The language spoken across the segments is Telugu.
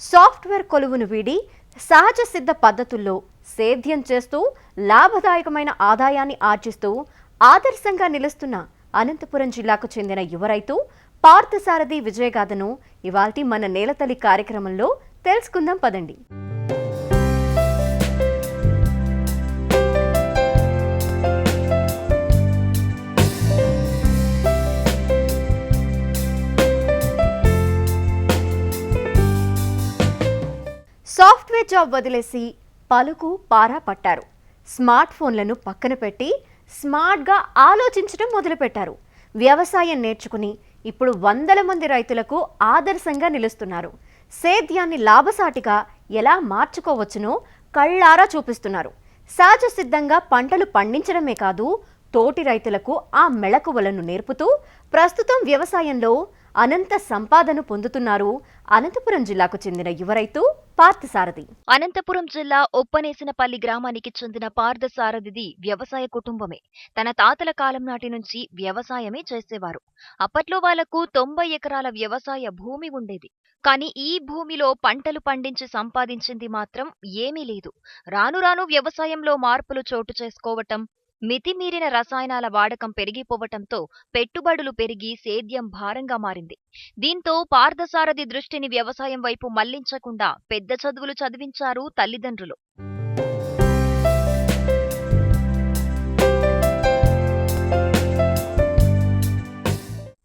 సాఫ్ట్వేర్ కొలువును వీడి సహజ సిద్ధ పద్ధతుల్లో సేద్యం చేస్తూ లాభదాయకమైన ఆదాయాన్ని ఆర్జిస్తూ ఆదర్శంగా నిలుస్తున్న అనంతపురం జిల్లాకు చెందిన యువ రైతు పార్థసారథి విజయగాథను ఇవాల్టి మన నేలతల్లి కార్యక్రమంలో తెలుసుకుందాం పదండి. సాఫ్ట్వేర్ జాబ్ వదిలేసి పలుకు పారా పట్టారు. స్మార్ట్ ఫోన్లను పక్కన పెట్టి స్మార్ట్గా ఆలోచించడం మొదలుపెట్టారు. వ్యవసాయం నేర్చుకుని ఇప్పుడు వందల మంది రైతులకు ఆదర్శంగా నిలుస్తున్నారు. సేద్యాన్ని లాభసాటిగా ఎలా మార్చుకోవచ్చునో కళ్ళారా చూపిస్తున్నారు. సహజ సిద్ధంగా పంటలు పండించడమే కాదు తోటి రైతులకు ఆ మెళకువలను నేర్పుతూ ప్రస్తుతం వ్యవసాయంలో అనంత సంపాదన పొందుతున్నారు అనంతపురం జిల్లాకు చెందిన యువ రైతు పార్థసారథి. అనంతపురం జిల్లా ఒప్పనేసినపల్లి గ్రామానికి చెందిన పార్థసారథిది వ్యవసాయ కుటుంబమే. తన తాతల కాలం నాటి నుంచి వ్యవసాయమే చేసేవారు. అప్పట్లో వాళ్ళకు తొంభై ఎకరాల వ్యవసాయ భూమి ఉండేది. కానీ ఈ భూమిలో పంటలు పండించి సంపాదించింది మాత్రం ఏమీ లేదు. రాను రాను వ్యవసాయంలో మార్పులు చోటు చేసుకోవటం మితిమీరిన రసాయనాల వాడకం పెరిగిపోవటంతో పెట్టుబడులు పెరిగి సేద్యం భారంగా మారింది. దీంతో పార్థసారథి దృష్టిని వ్యవసాయం వైపు మళ్ళించకుండా పెద్ద చదువులు చదివించారు తల్లిదండ్రులు.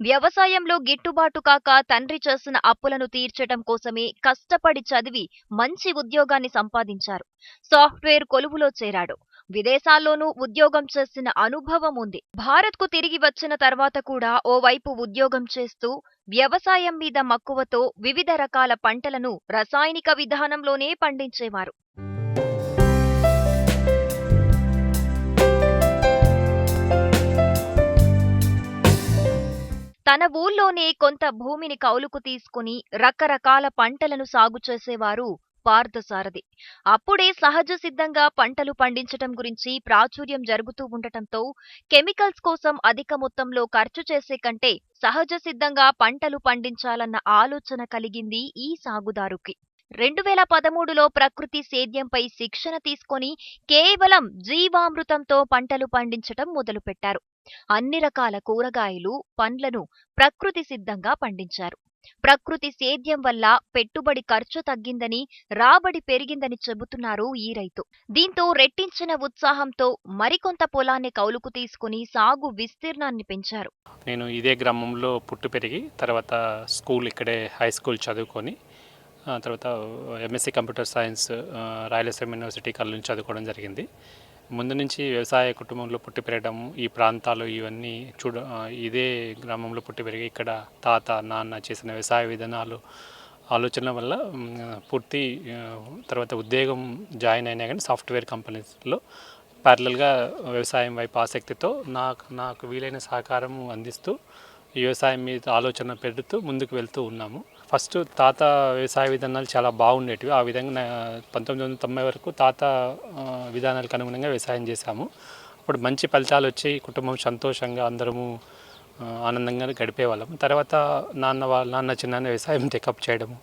వ్యవసాయంలో గిట్టుబాటు కాక తండ్రి చేసిన అప్పులను తీర్చడం కోసమే కష్టపడి చదివి మంచి ఉద్యోగాన్ని సంపాదించారు. సాఫ్ట్వేర్ కొలువులో చేరాడు. విదేశాల్లోనూ ఉద్యోగం చేసిన అనుభవం ఉంది. భారత్కు తిరిగి వచ్చిన తర్వాత కూడా ఓవైపు ఉద్యోగం చేస్తూ వ్యవసాయం మీద మక్కువతో వివిధ రకాల పంటలను రసాయనిక విధానంలోనే పండించేవారు. తన ఊళ్ళోనే కొంత భూమిని కౌలుకు తీసుకుని రకరకాల పంటలను సాగు చేసేవారు పార్థసారథి. అప్పుడే సహజ సిద్ధంగా పంటలు పండించటం గురించి ప్రాచుర్యం జరుగుతూ ఉండటంతో కెమికల్స్ కోసం అధిక మొత్తంలో ఖర్చు చేసే కంటే సహజ సిద్ధంగా పంటలు పండించాలన్న ఆలోచన కలిగింది ఈ సాగుదారుకి. రెండు వేల పదమూడులో ప్రకృతి సేద్యంపై శిక్షణ తీసుకొని కేవలం జీవామృతంతో పంటలు పండించటం మొదలుపెట్టారు. అన్ని రకాల కూరగాయలు పండ్లను ప్రకృతి సిద్ధంగా పండించారు. ప్రకృతి సేద్యం వల్ల పెట్టుబడి ఖర్చు తగ్గిందని రాబడి పెరిగిందని చెబుతున్నారు ఈ రైతు. దీంతో రెట్టించిన ఉత్సాహంతో మరికొంత పొలాన్ని కౌలుకు తీసుకుని సాగు విస్తీర్ణాన్ని పెంచారు. నేను ఇదే గ్రామంలో పుట్టి పెరిగి తర్వాత స్కూల్ ఇక్కడే హై స్కూల్ చదువుకొని తర్వాత MSc computer science Rayalaseema university కళ్ళు చదువుకోవడం జరిగింది. ముందు నుంచి వ్యవసాయ కుటుంబంలో పుట్టి పెరగడం ఈ ప్రాంతాలు ఇవన్నీ చూడ ఇదే గ్రామంలో పుట్టి పెరిగి ఇక్కడ తాత నాన్న చేసిన వ్యవసాయ విధానాలు ఆలోచన వల్ల పూర్తి తర్వాత ఉద్యోగం జాయిన్ అయినా కానీ సాఫ్ట్వేర్ కంపెనీస్లో ప్యారలల్గా వ్యవసాయం వైపు ఆసక్తితో నాకు నాకు వీలైన సహకారం అందిస్తూ వ్యవసాయం మీద ఆలోచన పెడుతూ ముందుకు వెళ్తూ ఉన్నాము. ఫస్ట్ తాత వ్యవసాయ విధానాలు చాలా బాగుండేటివి. ఆ విధంగా పంతొమ్మిది వందల తొంభై వరకు తాత విధానాలకు అనుగుణంగా వ్యవసాయం చేశాము. అప్పుడు మంచి ఫలితాలు వచ్చి కుటుంబం సంతోషంగా అందరము ఆనందంగా గడిపేవాళ్ళము. తర్వాత నాన్న వాళ్ళ నాన్న చిన్న వ్యవసాయం టెకప్ చేయడము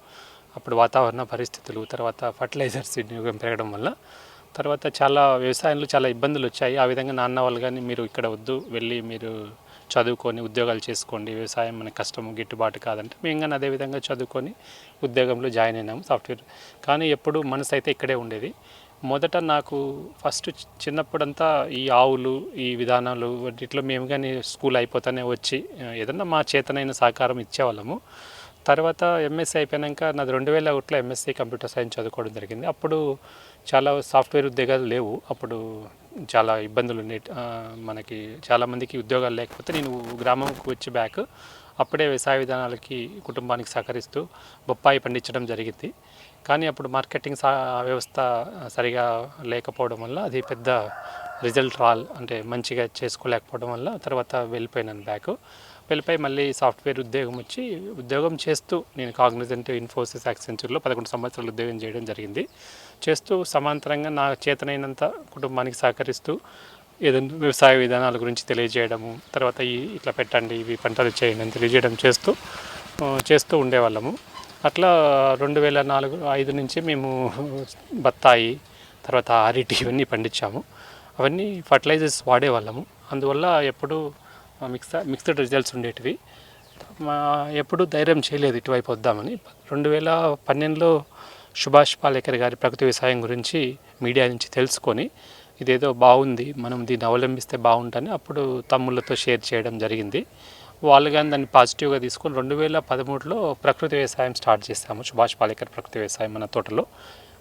అప్పుడు వాతావరణ పరిస్థితులు తర్వాత ఫర్టిలైజర్స్ వినియోగం పెరగడం వల్ల. తర్వాత చాలా వ్యవసాయంలో చాలా ఇబ్బందులు వచ్చాయి. ఆ విధంగా నాన్న వాళ్ళు కానీ మీరు ఇక్కడ వద్దు వెళ్ళి మీరు చదువుకొని ఉద్యోగాలు చేసుకోండి వ్యవసాయం మన కష్టము గిట్టుబాటు కాదంటే మేము కానీ అదే విధంగా చదువుకొని ఉద్యోగంలో జాయిన్ అయినాము సాఫ్ట్వేర్. కానీ ఎప్పుడు మనసు అయితే ఇక్కడే ఉండేది. మొదట నాకు ఫస్ట్ చిన్నప్పుడంతా ఈ ఆవులు ఈ విధానాలు వాటిలో మేము కానీ స్కూల్ అయిపోతానే వచ్చి ఏదన్నా మా చేతనైన సహకారం ఇచ్చేవాళ్ళము. తర్వాత ఎంఎస్సీ అయిపోయాక నాది రెండు వేల ఒకటిలో ఎంఎస్సీ కంప్యూటర్ సైన్స్ చదువుకోవడం జరిగింది. అప్పుడు చాలా సాఫ్ట్వేర్ ఉద్యోగాలు లేవు. అప్పుడు చాలా ఇబ్బందులు ఉన్నాయి మనకి చాలామందికి ఉద్యోగాలు లేకపోతే నేను గ్రామంకు వచ్చి బ్యాక్ అప్పుడే వ్యవసాయ విధానాలకి కుటుంబానికి సహకరిస్తూ బొప్పాయి పండించడం జరిగింది. కానీ అప్పుడు మార్కెటింగ్ సా వ్యవస్థ సరిగా లేకపోవడం వల్ల అది పెద్ద రిజల్ట్ రాల్ అంటే మంచిగా చేసుకోలేకపోవడం వల్ల తర్వాత వెళ్ళిపోయినాను బ్యాక్. వెళ్ళిపోయి మళ్ళీ సాఫ్ట్వేర్ ఉద్యోగం వచ్చి ఉద్యోగం చేస్తూ నేను కాగ్నిజెంట్ ఇన్ఫోసిస్ యాక్సెంచర్లో పదకొండు సంవత్సరాలు ఉద్యోగం చేయడం జరిగింది. చేస్తూ సమాంతరంగా నా చేతనైనంత కుటుంబానికి సహకరిస్తూ ఏదైనా వ్యవసాయ విధానాల గురించి తెలియజేయడము తర్వాత ఈ ఇట్లా పెట్టండి ఇవి పంటలు చేయండి అని తెలియజేయడం చేస్తూ చేస్తూ ఉండేవాళ్ళము. అట్లా రెండు వేల నాలుగు ఐదు నుంచి మేము బత్తాయి తర్వాత అరటి ఇవన్నీ పండించాము. అవన్నీ ఫర్టిలైజర్స్ వాడేవాళ్ళము. అందువల్ల ఎప్పుడూ మిక్స్ మిక్స్డ్ రిజల్ట్స్ ఉండేటివి. మా ఎప్పుడు ధైర్యం చేయలేదు ఇటువైపు వద్దామని. రెండు వేల పన్నెండులో సుభాష్ పాలేకర్ గారి ప్రకృతి వ్యవసాయం గురించి మీడియా నుంచి తెలుసుకొని ఇదేదో బాగుంది మనం దీన్ని అవలంబిస్తే బాగుంటుందని అప్పుడు తమ్ముళ్ళతో షేర్ చేయడం జరిగింది. వాళ్ళు కానీ దాన్ని పాజిటివ్గా తీసుకొని రెండు వేల పదమూడులో ప్రకృతి వ్యవసాయం స్టార్ట్ చేసాము సుభాష్ పాలేకర్ ప్రకృతి వ్యవసాయం మన తోటలో.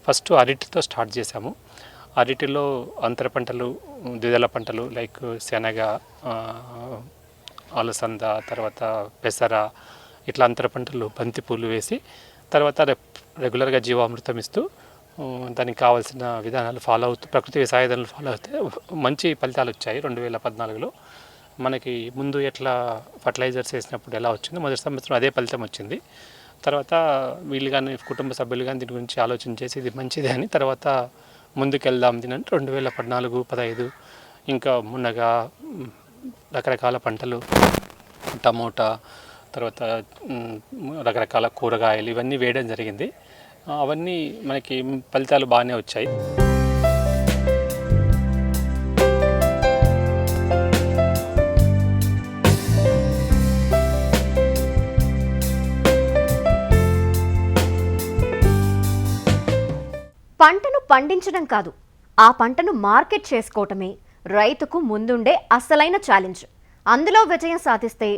ఫస్ట్ అరటితో స్టార్ట్ చేసాము అరటిలో అంతర పంటలు ద్విదళ పంటలు లైక్ శనగ అలసంద తర్వాత పెసర ఇట్లా అంతర పంటలు బంతి పూలు వేసి తర్వాత రెప్- రెగ్యులర్గా జీవామృతం ఇస్తూ దానికి కావాల్సిన విధానాలు ఫాలో అవుతూ ప్రకృతి వ్యవసాయ విధానాలు ఫాలో అవుతే మంచి ఫలితాలు వచ్చాయి రెండు వేల పద్నాలుగులో. మనకి ముందు ఎట్లా ఫర్టిలైజర్స్ వేసినప్పుడు ఎలా వచ్చిందో మొదటి సంవత్సరం అదే ఫలితం వచ్చింది. తర్వాత వీళ్ళు కానీ కుటుంబ సభ్యులు కానీ దీని గురించి ఆలోచన చేసి ఇది మంచిదే అని తర్వాత ముందుకెళ్దాం దీని రెండు వేల పద్నాలుగు పదహైదు. ఇంకా మునగ రకరకాల పంటలు టమోటా తర్వాత రకరకాల కూరగాయలు ఇవన్నీ వేయడం జరిగింది. అవన్నీ మనకి ఫలితాలు బాగానే వచ్చాయి. పంటను పండించడం కాదు ఆ పంటను మార్కెట్ చేసుకోవటమే రైతుకు ముందుండే అసలైన ఛాలెంజ్ అందులో విజయం సాధిస్తే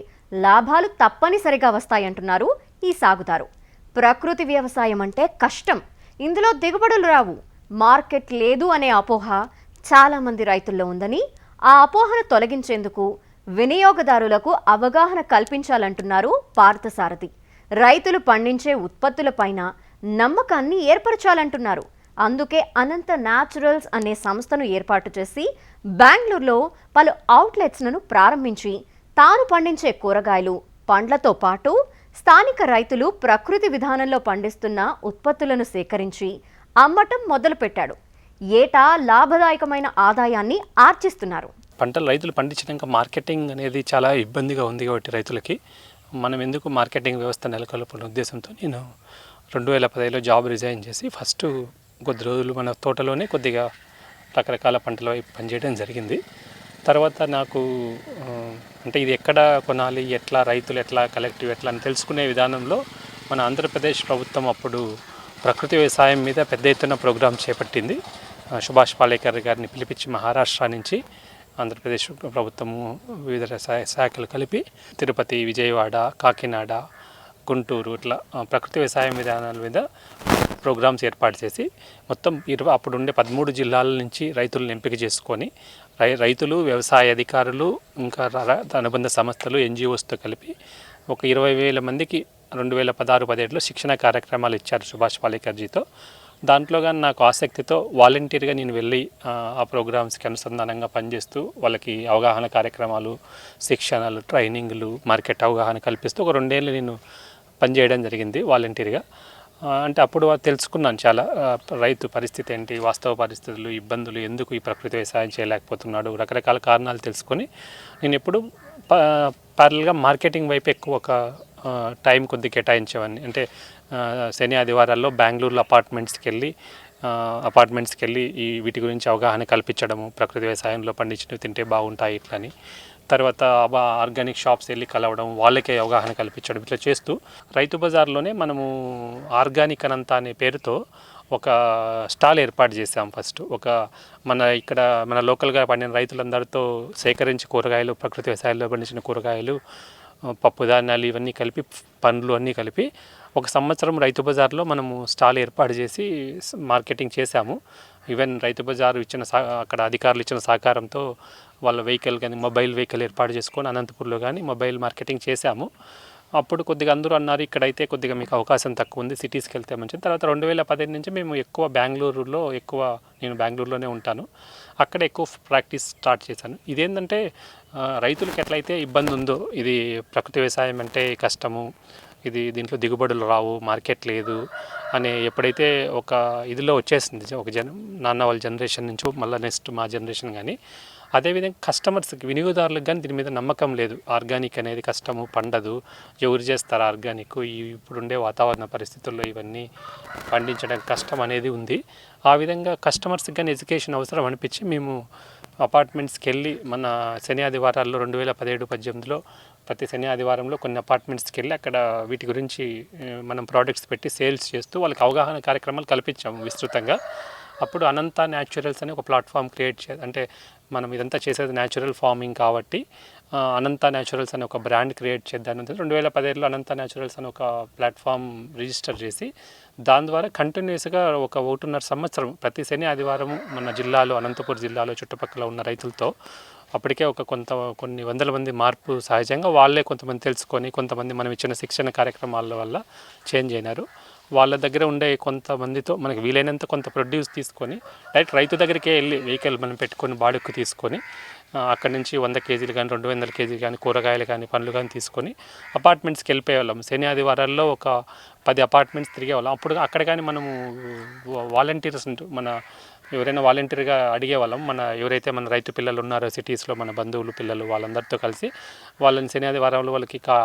లాభాలు తప్పనిసరిగా వస్తాయంటున్నారు ఈ సాగుదారు. ప్రకృతి వ్యవసాయం అంటే కష్టం. ఇందులో దిగుబడులు రావు. మార్కెట్ లేదు అనే అపోహ చాలామంది రైతుల్లో ఉందని ఆ అపోహను తొలగించేందుకు వినియోగదారులకు అవగాహన కల్పించాలంటున్నారు పార్థసారథి. రైతులు పండించే ఉత్పత్తులపైన నమ్మకాన్ని ఏర్పరచాలంటున్నారు. అందుకే అనంత న్యాచురల్స్ అనే సంస్థను ఏర్పాటు చేసి బెంగళూరులో పలు అవుట్లెట్స్లను ప్రారంభించి తాను పండించే కూరగాయలు పండ్లతో పాటు స్థానిక రైతులు ప్రకృతి విధానంలో పండిస్తున్న ఉత్పత్తులను సేకరించి అమ్మటం మొదలుపెట్టాడు. ఏటా లాభదాయకమైన ఆదాయాన్ని ఆర్జిస్తున్నారు. పంటలు రైతులు పండించినాక మార్కెటింగ్ అనేది చాలా ఇబ్బందిగా ఉంది కాబట్టి రైతులకి. మనం ఎందుకు మార్కెటింగ్ వ్యవస్థ నెలకొల్పన ఉద్దేశంతో నేను రెండు వేల పదిహేలో జాబ్ రిజైన్ చేసి ఫస్ట్ కొద్ది రోజులు మన తోటలోనే కొద్దిగా రకరకాల పంటల వైపు పనిచేయడం జరిగింది. తర్వాత నాకు అంటే ఇది ఎక్కడ కొనాలి ఎట్లా రైతులు ఎట్లా కలెక్టివ్ ఎట్లా అని తెలుసుకునే విధానంలో మన ఆంధ్రప్రదేశ్ ప్రభుత్వం అప్పుడు ప్రకృతి వ్యవసాయం మీద పెద్ద ఎత్తున ప్రోగ్రాం చేపట్టింది. సుభాష్ పాలేకర్ గారిని పిలిపించి మహారాష్ట్ర నుంచి ఆంధ్రప్రదేశ్ ప్రభుత్వము వివిధ శాఖలు కలిపి తిరుపతి విజయవాడ కాకినాడ గుంటూరు ఇట్లా ప్రకృతి వ్యవసాయం విధానాల మీద ప్రోగ్రామ్స్ ఏర్పాటు చేసి మొత్తం ఇరవై అప్పుడు ఉండే పదమూడు జిల్లాల నుంచి రైతులను ఎంపిక చేసుకొని రై రైతులు వ్యవసాయ అధికారులు ఇంకా ర- అనుబంధ సంస్థలు ఎన్జిఓస్తో కలిపి ఒక ఇరవై వేల మందికి రెండు వేల పదహారు పదిహేడులో శిక్షణ కార్యక్రమాలు ఇచ్చారు సుభాష్ పాలేకర్జీతో. దాంట్లో కానీ నాకు ఆసక్తితో వాలంటీర్గా నేను వెళ్ళి ఆ, ఆ ప్రోగ్రామ్స్కి అనుసంధానంగా పనిచేస్తూ వాళ్ళకి అవగాహన కార్యక్రమాలు శిక్షణలు ట్రైనింగ్లు మార్కెట్ అవగాహన కల్పిస్తూ ఒక రెండేళ్ళు నేను పనిచేయడం జరిగింది వాలంటీర్గా. అంటే అప్పుడు తెలుసుకున్నాను చాలా రైతు పరిస్థితి ఏంటి వాస్తవ పరిస్థితులు ఇబ్బందులు ఎందుకు ఈ ప్రకృతి వ్యవసాయం చేయలేకపోతున్నాడు రకరకాల కారణాలు తెలుసుకొని నేను ఎప్పుడు ప్యారల్గా మార్కెటింగ్ వైపు ఎక్కువ ఒక టైం కొద్ది కేటాయించేవాడిని అంటే శని ఆదివారాల్లో బెంగళూరులో అపార్ట్మెంట్స్కి వెళ్ళి అపార్ట్మెంట్స్కి వెళ్ళి ఈ వీటి గురించి అవగాహన కల్పించడము ప్రకృతి వ్యవసాయంలో పండించినవి తింటే బాగుంటాయి ఇట్లని. తర్వాత ఆర్గానిక్ షాప్స్ వెళ్ళి కలవడం వాళ్ళకే అవగాహన కల్పించడం ఇట్లా చేస్తూ రైతు బజార్లోనే మనము ఆర్గానిక్ అనంత అనే పేరుతో ఒక స్టాల్ ఏర్పాటు చేసాం ఫస్ట్. ఒక మన ఇక్కడ మన లోకల్గా పండిన రైతులందరితో సేకరించి కూరగాయలు ప్రకృతి వ్యవసాయంలో పండించిన కూరగాయలు పప్పు ధాన్యాలు ఇవన్నీ కలిపి పండ్లు అన్నీ కలిపి ఒక సంవత్సరం రైతు బజార్లో మనము స్టాల్ ఏర్పాటు చేసి మార్కెటింగ్ చేశాము. ఈవెన్ రైతు బజార్ ఇచ్చిన సా అక్కడ అధికారులు ఇచ్చిన సహకారంతో వాళ్ళ వెహికల్ కానీ మొబైల్ వెహికల్ ఏర్పాటు చేసుకొని అనంతపూర్లో కానీ మొబైల్ మార్కెటింగ్ చేశాము. అప్పుడు కొద్దిగా అందరూ అన్నారు ఇక్కడైతే కొద్దిగా మీకు అవకాశం తక్కువ ఉంది సిటీస్కి వెళ్తే మంచిది. తర్వాత రెండు వేల పదిహేను నుంచి మేము ఎక్కువ బెంగళూరులో ఎక్కువ నేను బెంగళూరులోనే ఉంటాను. అక్కడ ఎక్కువ ప్రాక్టీస్ స్టార్ట్ చేశాను. ఇదేంటంటే రైతులకు ఎట్లయితే ఇబ్బంది ఉందో ఇది ప్రకృతి వ్యవసాయం అంటే కష్టము ఇది దీంట్లో దిగుబడులు రావు మార్కెట్ లేదు అనే ఎప్పుడైతే ఒక ఇదిలో వచ్చేసింది ఒక జన నాన్న వాళ్ళ జనరేషన్ నుంచి మళ్ళీ నెక్స్ట్ మా జనరేషన్ కానీ అదేవిధంగా కస్టమర్స్కి వినియోగదారులకు కానీ దీని మీద నమ్మకం లేదు. ఆర్గానిక్ అనేది కష్టము పండదు. ఎవరు చేస్తారు ఆర్గానిక్ ఇప్పుడుండే వాతావరణ పరిస్థితుల్లో ఇవన్నీ పండించడం కష్టం అనేది ఉంది. ఆ విధంగా కస్టమర్స్కి కానీ ఎడ్యుకేషన్ అవసరం అనిపించి మేము అపార్ట్మెంట్స్కి వెళ్ళి మన శని ఆదివారాల్లో రెండు వేల పదిహేడు పద్దెనిమిదిలో ప్రతి శని ఆదివారంలో కొన్ని అపార్ట్మెంట్స్కి వెళ్ళి అక్కడ వీటి గురించి మనం ప్రోడక్ట్స్ పెట్టి సేల్స్ చేస్తూ వాళ్ళకి అవగాహన కార్యక్రమాలు కల్పించాము విస్తృతంగా. అప్పుడు అనంత న్యాచురల్స్ అని ఒక ప్లాట్ఫామ్ క్రియేట్ చే అంటే మనం ఇదంతా చేసేది న్యాచురల్ ఫార్మింగ్ కాబట్టి అనంత న్యాచురల్స్ అని ఒక బ్రాండ్ క్రియేట్ చేద్దాం రెండు వేల పదిహేడులో అనంత న్యాచురల్స్ అని ఒక ప్లాట్ఫామ్ రిజిస్టర్ చేసి దాని ద్వారా కంటిన్యూస్గా ఒక ఒకటిన్నర సంవత్సరం ప్రతి శని ఆదివారం మన జిల్లాలో అనంతపురం జిల్లాలో చుట్టుపక్కల ఉన్న రైతులతో అప్పటికే ఒక కొంత కొన్ని వందల మంది మార్పు సహజంగా వాళ్ళే కొంతమంది తెలుసుకొని కొంతమంది మనం ఇచ్చిన శిక్షణ కార్యక్రమాల వల్ల చేంజ్ అయినారు. వాళ్ళ దగ్గర ఉండే కొంతమందితో మనకి వీలైనంత కొంత ప్రొడ్యూస్ తీసుకొని డైరెక్ట్ రైతు దగ్గరికే వెళ్ళి వెహికల్ మనం పెట్టుకొని బాడుకు తీసుకొని అక్కడి నుంచి వంద కేజీలు కానీ రెండు వందల కేజీలు కానీ కూరగాయలు కానీ పండ్లు కానీ తీసుకొని అపార్ట్మెంట్స్కి వెళ్ళిపోయేవాళ్ళం. శని ఆదివారాల్లో ఒక పది అపార్ట్మెంట్స్ తిరిగేవాళ్ళం. అప్పుడు అక్కడ కానీ మనము వాలంటీర్స్ మన ఎవరైనా వాలంటీర్గా అడిగేవాళ్ళం. మన ఎవరైతే మన రైతు పిల్లలు ఉన్నారో సిటీస్లో మన బంధువులు పిల్లలు వాళ్ళందరితో కలిసి వాళ్ళని శని ఆదివారంలో వాళ్ళకి కా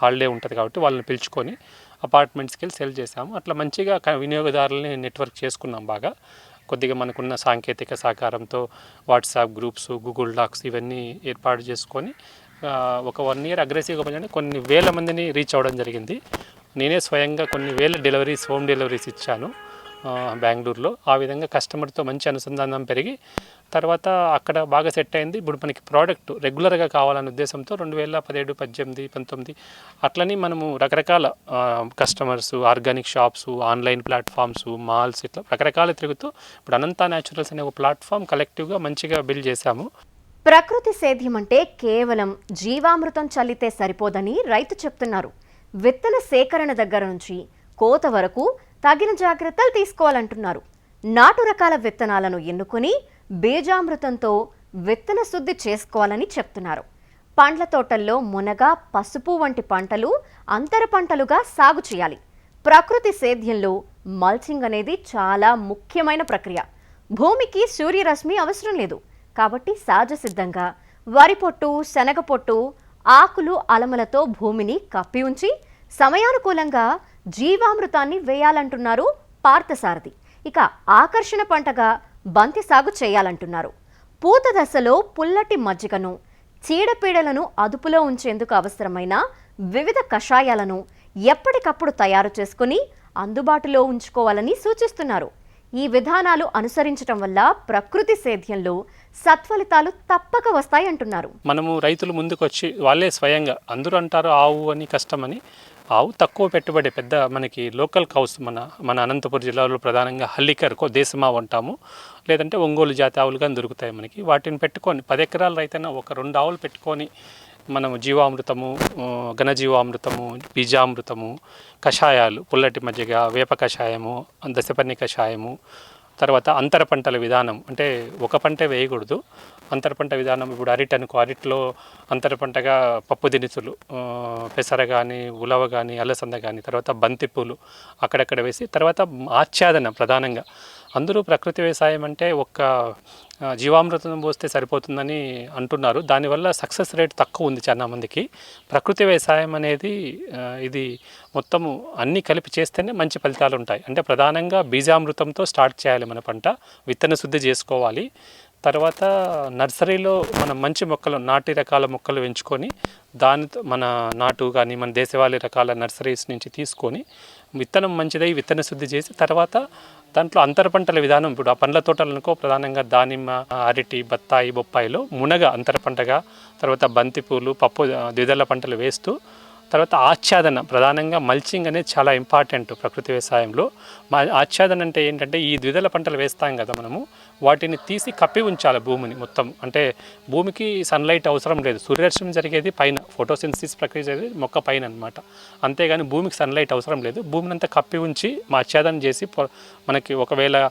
హాలిడే ఉంటుంది కాబట్టి వాళ్ళని పిలుచుకొని అపార్ట్మెంట్స్కి వెళ్ళి సెల్ చేసాము అట్లా మంచిగా వినియోగదారులని నెట్వర్క్ చేసుకున్నాం బాగా. కొద్దిగా మనకున్న సాంకేతిక సహకారంతో వాట్సాప్ గ్రూప్స్ గూగుల్ డాక్స్ ఇవన్నీ ఏర్పాటు చేసుకొని ఒక వన్ ఇయర్ అగ్రెసివ్గా పనిచేయండి కొన్ని వేల మందిని రీచ్ అవ్వడం జరిగింది. నేనే స్వయంగా కొన్ని వేల డెలివరీస్ హోమ్ డెలివరీస్ ఇచ్చాను బెంగళూరులో. ఆ విధంగా కస్టమర్తో మంచి అనుసంధానం పెరిగి తర్వాత అక్కడ బాగా సెట్ అయింది. ఇప్పుడు మనకి ప్రోడక్ట్ రెగ్యులర్గా కావాలనే ఉద్దేశంతో రెండు వేల పదిహేడు పద్దెనిమిది పంతొమ్మిది అట్లని మనము రకరకాల customers organic shops online platforms malls ఇట్లా రకరకాల తిరుగుతూ ఇప్పుడు అనంత న్యాచురల్స్ అనే ఒక ప్లాట్ఫామ్ కలెక్టివ్గా మంచిగా బిల్డ్ చేశాము. ప్రకృతి సేద్యం అంటే కేవలం జీవామృతం చల్లితే సరిపోదని రైతు చెప్తున్నారు. విత్తన సేకరణ దగ్గర నుంచి కోత వరకు తగిన జాగ్రత్తలు తీసుకోవాలంటున్నారు. నాటు రకాల విత్తనాలను ఎన్నుకొని బీజామృతంతో విత్తన శుద్ధి చేసుకోవాలని చెప్తున్నారు. పండ్ల తోటల్లో మునగ పసుపు వంటి పంటలు అంతర పంటలుగా సాగు చేయాలి. ప్రకృతి సేద్యంలో మల్చింగ్ అనేది చాలా ముఖ్యమైన ప్రక్రియ. భూమికి సూర్యరశ్మి అవసరం లేదు. కాబట్టి సహజ సిద్ధంగా వరి పొట్టు శనగ పొట్టు ఆకులు అలమలతో భూమిని కప్పి ఉంచి సమయానుకూలంగా జీవామృతాన్ని వేయాలంటున్నారు పార్థసారథి. ఇక ఆకర్షణ పంటగా బంతి సాగు చేయాలంటున్నారు. పూత దశలో పుల్లటి మజ్జిగను చీడపీడలను అదుపులో ఉంచేందుకు అవసరమైన వివిధ కషాయాలను ఎప్పటికప్పుడు తయారు చేసుకుని అందుబాటులో ఉంచుకోవాలని సూచిస్తున్నారు. ఈ విధానాలు అనుసరించటం వల్ల ప్రకృతి సేద్యంలో సత్ఫలితాలు తప్పక వస్తాయంటున్నారు. మనము రైతులు ముందుకొచ్చి వాళ్ళే స్వయంగా అందరూ అంటారు ఆవు అని కష్టమని ఆవు తక్కువ పెట్టుబడి పెద్ద మనకి లోకల్ కౌస్ మన మన అనంతపురం జిల్లాలో ప్రధానంగా హల్లికర్కో దేశమావు అంటాము. లేదంటే ఒంగోలు జాతి ఆవులు కానీ దొరుకుతాయి మనకి. వాటిని పెట్టుకొని పది ఎకరాల రైతైనా ఒక రెండు ఆవులు పెట్టుకొని మనము జీవామృతము ఘనజీవామృతము బీజామృతము కషాయాలు పుల్లటి మజ్జిగ వేప కషాయము దశపర్ణి కషాయము తర్వాత అంతర పంటల విధానం. అంటే ఒక పంటే వేయకూడదు. అంతర పంట విధానం ఇప్పుడు అరిట్ అనుకో అరిట్లో అంతర పంటగా పప్పు దినుసులు పెసర కానీ ఉలవ కానీ అలసంద కానీ తర్వాత బంతిపూలు అక్కడక్కడ వేసి తర్వాత ఆచ్ఛాదన ప్రధానంగా. అందరూ ప్రకృతి వ్యవసాయం అంటే ఒక్క జీవామృతం పోస్తే సరిపోతుందని అంటున్నారు. దానివల్ల సక్సెస్ రేట్ తక్కువ ఉంది చాలామందికి ప్రకృతి వ్యవసాయం అనేది ఇది మొత్తము అన్నీ కలిపి చేస్తేనే మంచి ఫలితాలు ఉంటాయి. అంటే ప్రధానంగా బీజామృతంతో స్టార్ట్ చేయాలి మన పంట. విత్తన శుద్ధి చేసుకోవాలి. తర్వాత నర్సరీలో మనం మంచి మొక్కలు నాటి రకాల మొక్కలు పెంచుకొని దానితో మన నాటు కానీ మన దేశవాళీ రకాల నర్సరీస్ నుంచి తీసుకొని విత్తనం మంచిదై విత్తన శుద్ధి చేసి తర్వాత దాంట్లో అంతర పంటల విధానం ఇప్పుడు ఆ పండ్ల తోటలనుకో ప్రధానంగా దానిమ్మ అరటి బత్తాయి బొప్పాయిలో మునగ అంతర పంటగా తర్వాత బంతిపూలు పప్పు ద్విదళ పంటలు వేస్తూ తర్వాత ఆచ్ఛాదన ప్రధానంగా మల్చింగ్ అనేది చాలా ఇంపార్టెంట్ ప్రకృతి వ్యవసాయంలో. మా ఆచ్ఛాదన అంటే ఏంటంటే ఈ ద్విదళ పంటలు వేస్తాం కదా మనము వాటిని తీసి కప్పి ఉంచాలి భూమిని మొత్తం. అంటే భూమికి సన్లైట్ అవసరం లేదు. సూర్యరశ్మి జరిగేది పైన ఫోటోసిన్సిస్ ప్రక్రియ జరిగేది మొక్క పైన అనమాట అంతేగాని భూమికి సన్లైట్ అవసరం లేదు. భూమిని అంతా కప్పి ఉంచి మా చేసి మనకి ఒకవేళ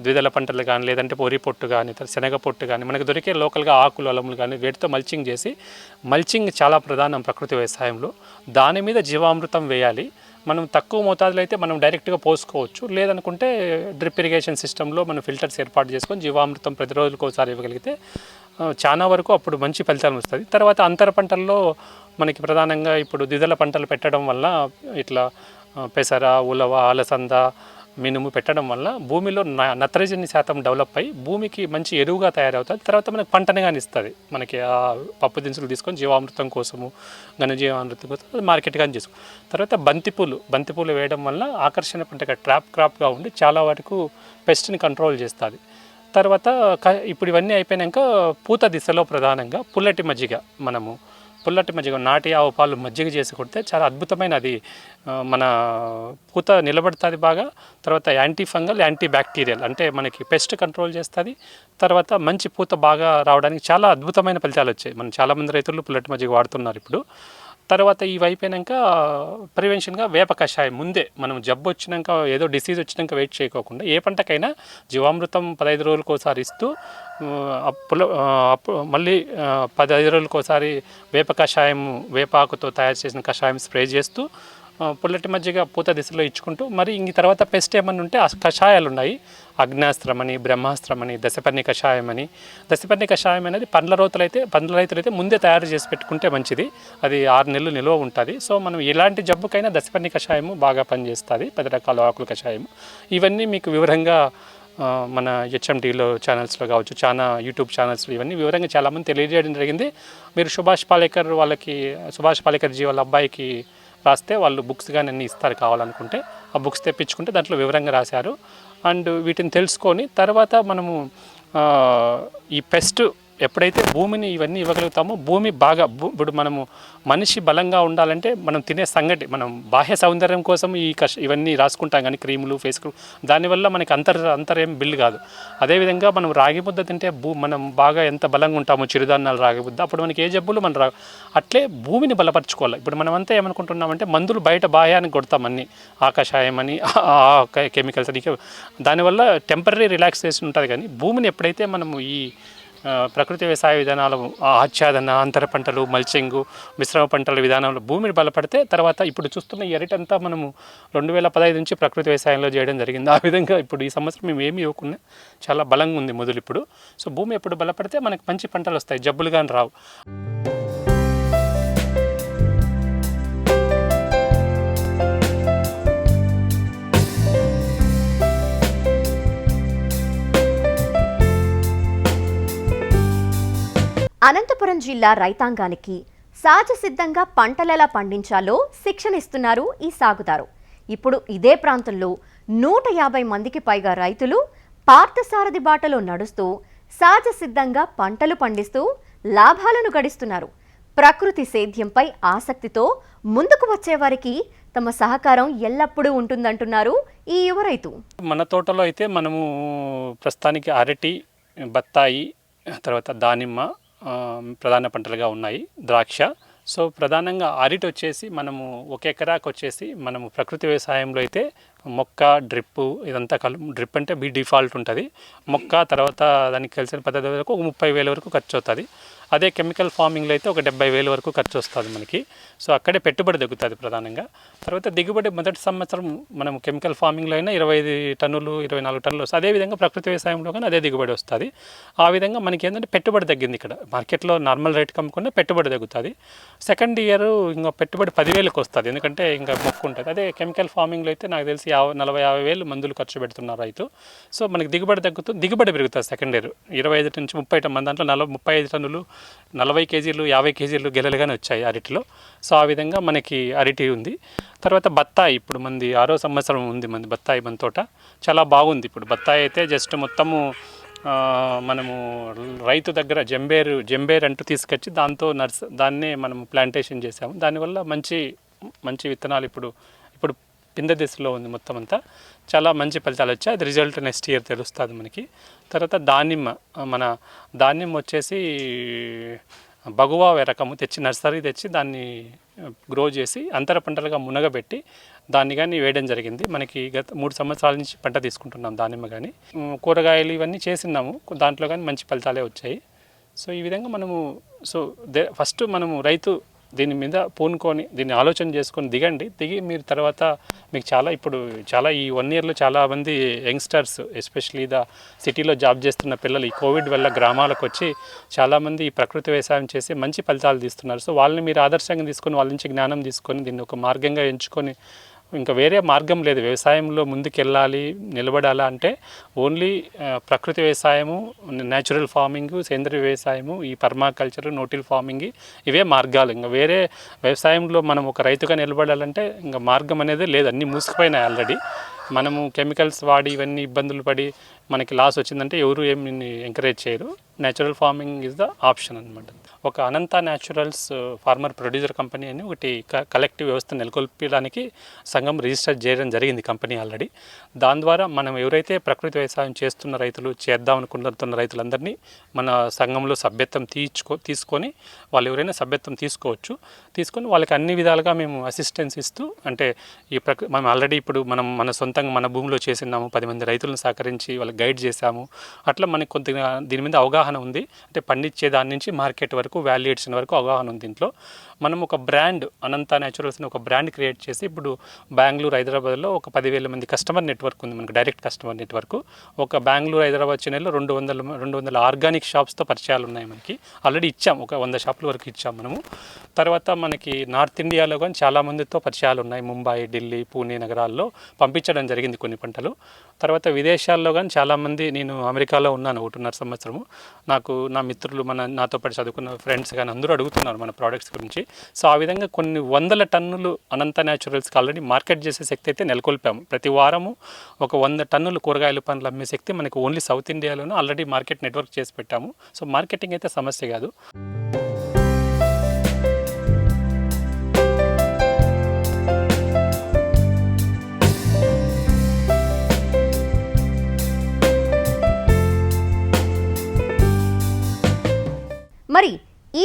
ద్విదల పంటలు కానీ లేదంటే పొరి పొట్టు కానీ శనగ పొట్టు కానీ మనకి దొరికే లోకల్గా ఆకులు అలములు కానీ వీటితో మల్చింగ్ చేసి మల్చింగ్ చాలా ప్రధానం ప్రకృతి వ్యవసాయంలో. దాని మీద జీవామృతం వేయాలి. మనం తక్కువ మోతాదులో అయితే మనం డైరెక్ట్గా పోసుకోవచ్చు. లేదనుకుంటే డ్రిప్ ఇరిగేషన్ సిస్టంలో మనం ఫిల్టర్స్ ఏర్పాటు చేసుకొని జీవామృతం ప్రతి రోజులకు ఒకసారి ఇవ్వగలిగితే చాలా వరకు అప్పుడు మంచి ఫలితాలు వస్తుంది తర్వాత అంతర పంటల్లో మనకి ప్రధానంగా ఇప్పుడు ద్విదల పంటలు పెట్టడం వల్ల ఇట్లా పెసర ఉలవ అలసంద మినుము పెట్టడం వల్ల భూమిలో న- నత్రజని శాతం డెవలప్ అయ్యి భూమికి మంచి ఎరువుగా తయారవుతుంది. తర్వాత మనకి పంటని కానీ ఇస్తుంది మనకి ఆ పప్పు దినుసులు తీసుకొని జీవామృతం కోసము ఘనజీవామృతం కోసం అది మార్కెట్ కానీ చేసుకో. తర్వాత బంతిపూలు బంతిపూలు వేయడం వల్ల ఆకర్షణ పంటగా ట్రాప్ క్రాప్గా ఉండి చాలా వరకు పెస్ట్ని కంట్రోల్ చేస్తుంది. తర్వాత క- ఇప్పుడు ఇవన్నీ అయిపోయాక పూత దిశలో ప్రధానంగా పుల్లటి మజ్జిగ మనము పుల్లటి మజ్జిగ నాటి ఆవు పాలు మజ్జిగ చేసి కొడితే చాలా అద్భుతమైన అది మన పూత నిలబడుతుంది బాగా తర్వాత యాంటీ ఫంగల్ యాంటీ బ్యాక్టీరియల్ అంటే మనకి పెస్ట్ కంట్రోల్ చేస్తుంది తర్వాత మంచి పూత బాగా రావడానికి చాలా అద్భుతమైన ఫలితాలు వచ్చాయి. మనం చాలామంది రైతులు పుల్లటి మజ్జిగ వాడుతున్నారు ఇప్పుడు. తర్వాత ఇవి అయిపోయినాక ప్రివెన్షన్గా వేప కషాయం ముందే మనం జబ్బు వచ్చినాక ఏదో డిసీజ్ వచ్చినాక వెయిట్ చేయకోకుండా ఏ పంటకైనా జీవామృతం పదహైదు రోజులకు ఒకసారి ఇస్తూ అప్పుల మళ్ళీ పదహైదు రోజులకు ఒకసారి వేప కషాయం వేపాకుతో తయారు చేసిన కషాయం స్ప్రే చేస్తూ పుల్లటి మజ్జిగ పూత దిశలో ఇచ్చుకుంటూ మరి ఇంక తర్వాత పెస్ట్ ఏమన్నా ఉంటే ఆ కషాయాలు ఉన్నాయి అగ్నాస్త్రమని బ్రహ్మాస్త్రమని దశపర్ణి కషాయం అని దశపర్ణి కషాయం అనేది పండ్ల రోతులు అయితే పండ్ల రైతులు అయితే ముందే తయారు చేసి పెట్టుకుంటే మంచిది. అది ఆరు నెలలు నిల్వ ఉంటుంది. సో మనం ఎలాంటి జబ్బుకైనా దశపర్ణి కషాయము బాగా పనిచేస్తుంది. పది రకాల ఆకుల కషాయం ఇవన్నీ మీకు వివరంగా మన హెచ్ఎండిలో ఛానల్స్లో కావచ్చు చాలా యూట్యూబ్ ఛానల్స్లో ఇవన్నీ వివరంగా చాలామంది తెలియజేయడం జరిగింది. మీరు సుభాష్ పాలేకర్ వాళ్ళకి సుభాష్ పాలేకర్ జీ వాళ్ళ అబ్బాయికి రాస్తే వాళ్ళు బుక్స్ కానీ అన్నీ ఇస్తారు కావాలనుకుంటే ఆ బుక్స్ తెప్పించుకుంటే దాంట్లో వివరంగా రాశారు. అండ్ వీటిని తెలుసుకొని తర్వాత మనము ఈ పెస్ట్ ఎప్పుడైతే భూమిని ఇవన్నీ ఇవ్వగలుగుతామో భూమి బాగా ఇప్పుడు మనము మనిషి బలంగా ఉండాలంటే మనం తినే సంగటి మనం బాహ్య సౌందర్యం కోసం ఈ కష్ ఇవన్నీ రాసుకుంటాం కానీ క్రీములు ఫేస్ క్రీమ్ దానివల్ల మనకి అంతర్ అంతరేం బిల్లు కాదు. అదేవిధంగా మనం రాగి ముద్ద తింటే భూ మనం బాగా ఎంత బలంగా ఉంటామో చిరుధాన్యాలు రాగి ముద్ద అప్పుడు మనకి ఏ జబ్బులు మనం రా అట్లే భూమిని బలపరచుకోవాలి. ఇప్పుడు మనం అంతా ఏమనుకుంటున్నామంటే మందులు బయట బాహ్యానికి కొడతామని ఆకాశాయం అని కెమికల్స్ అని దానివల్ల టెంపరీ రిలాక్సేషన్ ఉంటుంది కానీ భూమిని ఎప్పుడైతే మనము ఈ ప్రకృతి వ్యవసాయ విధానాలు ఆచ్ఛాదన అంతర పంటలు మల్చింగు మిశ్రమ పంటల విధానంలో భూమిని బలపడితే తర్వాత ఇప్పుడు చూస్తున్న ఈ అరిటంతా మనము రెండు వేల పదహైదు నుంచి ప్రకృతి వ్యవసాయంలో చేయడం జరిగింది. ఆ విధంగా ఇప్పుడు ఈ సంవత్సరం మేము ఏమి ఇవ్వకుండా చాలా బలంగా ఉంది మొదలు ఇప్పుడు. సో భూమి ఎప్పుడు బలపడితే మనకు మంచి పంటలు వస్తాయి. జబ్బులు కానీ రావు. అనంతపురం జిల్లా రైతాంగానికి సహజ సిద్ధంగా పంటలెలా పండించాలో శిక్షణ ఇస్తున్నారు ఈ సాగుదారు. ఇప్పుడు ఇదే ప్రాంతంలో నూట యాభై మందికి పైగా రైతులు పార్థసారథి బాటలో నడుస్తూ సహజ సిద్ధంగా పంటలు పండిస్తూ లాభాలను గడిస్తున్నారు. ప్రకృతి సేద్యంపై ఆసక్తితో ముందుకు వచ్చేవారికి తమ సహకారం ఎల్లప్పుడూ ఉంటుందంటున్నారు ఈ యువ రైతు. మన తోటలో అయితే మనము ప్రస్తుతానికి అరటి బత్తాయి తర్వాత దానిమ్మ ప్రధాన పంటలుగా ఉన్నాయి. ద్రాక్ష. సో ప్రధానంగా అరటి వచ్చేసి మనము ఒక ఎకరాకు వచ్చేసి మనము ప్రకృతి వ్యవసాయంలో అయితే మొక్క డ్రిప్ ఇదంతా కలు డ్రిప్ అంటే బీ డిఫాల్ట్ ఉంటుంది. మొక్క తర్వాత దానికి కలిసిన పద్ధతి వరకు ఒక ముప్పై వేల వరకు ఖర్చు అవుతుంది అదే కెమికల్ ఫార్మింగ్లో అయితే ఒక డెబ్బై వేల వరకు ఖర్చు వస్తుంది మనకి. సో అక్కడే పెట్టుబడి తగ్గుతుంది ప్రధానంగా. తర్వాత దిగుబడి మొదటి సంవత్సరం మనం కెమికల్ ఫార్మింగ్లో అయినా ఇరవై ఐదు టన్నులు ఇరవై నాలుగు టన్నులు వస్తుంది అదేవిధంగా ప్రకృతి వ్యవసాయంలో కానీ అదే దిగుబడి వస్తుంది. ఆ విధంగా మనకి ఏంటంటే పెట్టుబడి తగ్గింది ఇక్కడ. మార్కెట్లో నార్మల్ రేట్ కమ్ముకున్న పెట్టుబడి తగ్గుతుంది. సెకండ్ ఇయర్ ఇంకా పెట్టుబడి పదివేలకు వస్తుంది. ఎందుకంటే ఇంకా మొక్కు ఉంటుంది. అదే కెమికల్ ఫార్మింగ్లో అయితే నాకు తెలిసి యాభై నలభై యాభై వేలు మందులు ఖర్చు పెడుతున్నారు రైతు. సో మనకి దిగుబడి తగ్గుతుంది దిగుబడి పెరుగుతుంది సెకండ్ ఇయర్ ఇరవై ఐదు నుంచి ముప్పై టన్ మన దాంట్లో నలభై ముప్పై ఐదు టన్నులు నలభై కేజీలు యాభై కేజీలు గెలలుగానే వచ్చాయి అరటిలో సో ఆ విధంగా మనకి అరటి ఉంది. తర్వాత బత్తాయి ఇప్పుడు మంది ఆరో సంవత్సరం ఉంది మంది బత్తాయి మన తోట. చాలా బాగుంది ఇప్పుడు. బత్తాయి అయితే జస్ట్ మొత్తము మనము రైతు దగ్గర జంబేరు జంబేర్ అంటూ తీసుకొచ్చి దాంతో నర్స్ దాన్నే మనం ప్లాంటేషన్ చేసాము దానివల్ల మంచి మంచి విత్తనాలు ఇప్పుడు కింద పింద దశలో ఉంది మొత్తం అంతా. చాలా మంచి ఫలితాలు వచ్చాయి. అది రిజల్ట్ నెక్స్ట్ ఇయర్ తెలుస్తుంది మనకి. తర్వాత దానిమ్మ మన దానిమ్మ వచ్చేసి బగువా రకము తెచ్చి నర్సరీ తెచ్చి దాన్ని గ్రో చేసి అంతర పంటలుగా మునగబెట్టి దాన్ని కానీ వేయడం జరిగింది. మనకి గత మూడు సంవత్సరాల నుంచి పంట తీసుకుంటున్నాం దానిమ్మ కానీ కూరగాయలు ఇవన్నీ చేసినాము దాంట్లో కానీ మంచి ఫలితాలే వచ్చాయి. సో ఈ విధంగా మనము సో దే ఫస్ట్ మనము రైతు దీని మీద పూనుకొని దీన్ని ఆలోచన చేసుకొని దిగండి. దిగి మీరు తర్వాత మీకు చాలా ఇప్పుడు చాలా ఈ వన్ ఇయర్లో చాలా మంది యంగ్స్టర్స్ ఎస్పెషలీ ద సిటీలో జాబ్ చేస్తున్న పిల్లలు ఈ కోవిడ్ వల్ల గ్రామాలకు వచ్చి చాలామంది ఈ ప్రకృతి వ్యవసాయం చేసి మంచి ఫలితాలు తీస్తున్నారు. సో వాళ్ళని మీరు ఆదర్శంగా తీసుకొని వాళ్ళ నుంచి జ్ఞానం తీసుకొని దీన్ని ఒక మార్గంగా ఎంచుకొని ఇంకా వేరే మార్గం లేదు. వ్యవసాయంలో ముందుకెళ్ళాలి నిలబడాలా అంటే ఓన్లీ ప్రకృతి వ్యవసాయము న్యాచురల్ ఫార్మింగ్ సేంద్రియ వ్యవసాయము ఈ పర్మాకల్చర్ నోటిల్ ఫార్మింగ్ ఇవే మార్గాలు. ఇంకా వేరే వ్యవసాయంలో మనం ఒక రైతుగా నిలబడాలంటే ఇంకా మార్గం అనేది లేదు. అన్నీ మూసుకుపోయినాయి ఆల్రెడీ. మనము కెమికల్స్ వాడి ఇవన్నీ ఇబ్బందులు పడి మనకి లాస్ వచ్చిందంటే ఎవరు ఏమి ఎంకరేజ్ చేయరు. Natural farming is the option అనమాట ఒక Anantha naturals farmer producer company అని ఒకటి కలెక్టివ్ వ్యవస్థ నెలకొల్పడానికి సంఘం రిజిస్టర్ చేయడం జరిగింది కంపెనీ ఆల్రెడీ. దాని ద్వారా మనం ఎవరైతే ప్రకృతి వ్యవసాయం చేస్తున్న రైతులు చేద్దాం అనుకుంటున్న రైతులందరినీ మన సంఘంలో సభ్యత్వం తీర్చుకో తీసుకొని వాళ్ళు ఎవరైనా సభ్యత్వం తీసుకోవచ్చు. తీసుకొని వాళ్ళకి అన్ని విధాలుగా మేము అసిస్టెన్స్ ఇస్తూ అంటే ఈ ప్రకృ మనం ఆల్రెడీ ఇప్పుడు మనం మన సొంతంగా మన భూమిలో చేసినాము పది మంది రైతులను సహకరించి వాళ్ళకి గైడ్ చేశాము. అట్లా మనకి కొద్దిగా దీని మీద అవగాహన ఉంది. అంటే పండించే దాని నుంచి మార్కెట్ వరకు వాల్యుయేషన్ వరకు అవగాహన ఉంది దీంట్లో. మనం ఒక బ్రాండ్ అనంత న్యాచురల్స్ అని ఒక బ్రాండ్ క్రియేట్ చేసి ఇప్పుడు బెంగళూరు హైదరాబాద్లో ఒక పదివేల మంది కస్టమర్ నెట్వర్క్ ఉంది మనకు డైరెక్ట్ కస్టమర్ నెట్వర్క్. ఒక బెంగళూరు హైదరాబాద్ చెన్నైలో రెండు వందల రెండు వందల ఆర్గానిక్ షాప్స్తో పరిచయాలు ఉన్నాయి మనకి. ఆల్రెడీ ఇచ్చాం ఒక వంద షాపుల వరకు ఇచ్చాం మనము. తర్వాత మనకి నార్త్ ఇండియాలో కానీ చాలామందితో పరిచయాలు ఉన్నాయి. ముంబై ఢిల్లీ పూణే నగరాల్లో పంపించడం జరిగింది కొన్ని పంటలు. తర్వాత విదేశాల్లో కానీ చాలామంది నేను అమెరికాలో ఉన్నాను ఒకటిన్నర సంవత్సరము. నాకు నా మిత్రులు మన నాతో పాటు చదువుకున్న ఫ్రెండ్స్ కానీ అందరూ అడుగుతున్నారు మన ప్రోడక్ట్స్ గురించి. సో ఆ విధంగా కొన్ని వందల టన్నులు అనంత న్యాచురల్స్కి ఆల్రెడీ మార్కెట్ చేసే శక్తి అయితే నెలకొల్పాము. ప్రతి వారము ఒక వంద టన్నులు కూరగాయల పండ్లు అమ్మే శక్తి మనకు ఓన్లీ సౌత్ ఇండియాలోనే ఆల్రెడీ మార్కెట్ నెట్వర్క్ చేసి పెట్టాము. సో మార్కెటింగ్ అయితే సమస్య కాదు.